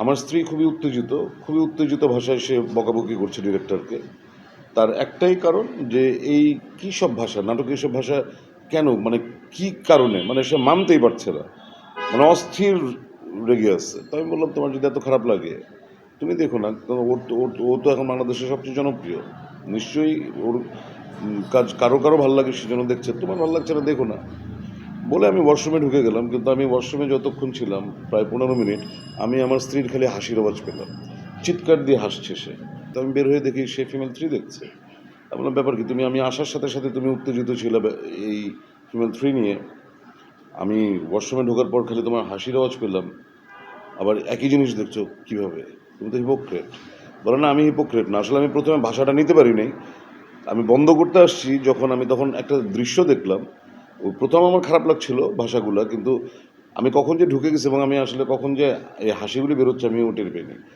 আমার স্ত্রী খুবই উত্তেজিত খুবই উত্তেজিত ভাষায় সে বকাবকি করছে ডিরেক্টরকে। তার একটাই কারণ যে এই কী সব ভাষা নাটকের সব ভাষা কেন মানে কি কারণে? মানে সে মানতেই পারছে না। মানে অস্থির রেগে আসছে তো আমি বললাম, তোমার যদি এত খারাপ লাগে, তুমি দেখো না ওর ও তো এখন বাংলাদেশের সবচেয়ে জনপ্রিয়। নিশ্চয়ই ওর কাজ কারও কারও ভালো লাগে সেজন্য দেখছে। তোমার ভালো লাগছে না, দেখো না। বলে আমি ওয়াশরুমে ঢুকে গেলাম, কিন্তু আমি ওয়াশরুমে যতক্ষণ ছিলাম, প্রায় পনেরো মিনিট, আমি আমার স্ত্রীর খালি হাসির আওয়াজ পেলাম। চিৎকার দিয়ে হাসছে সে। তো আমি বের হয়ে দেখি সে ফিমেল থ্রি দেখছে। বললাম, ব্যাপার কি? তুমি আমি আসার সাথে সাথে তুমি উত্তেজিত ছিলে এই ফিমেল থ্রি নিয়ে। আমি ওয়াশরুমে ঢোকার পর খালি তোমার হাসির আওয়াজ পেলাম। আবার একই জিনিস দেখছ, কীভাবে? তুমি তো হিপোক্রেট বলো, না, আমি হিপোক্রেট না। আসলে আমি প্রথমে ভাষাটা নিতে পারি নাই আমি বন্ধ করতে আসছি যখন আমি তখন একটা দৃশ্য দেখলাম। প্রথম আমার খারাপ লাগছিল ভাষাগুলো, কিন্তু আমি কখন যে ঢুকে গেছি এবং আমি আসলে কখন যে এই হাসিগুলি বেরোচ্ছে, আমি ও পাইনি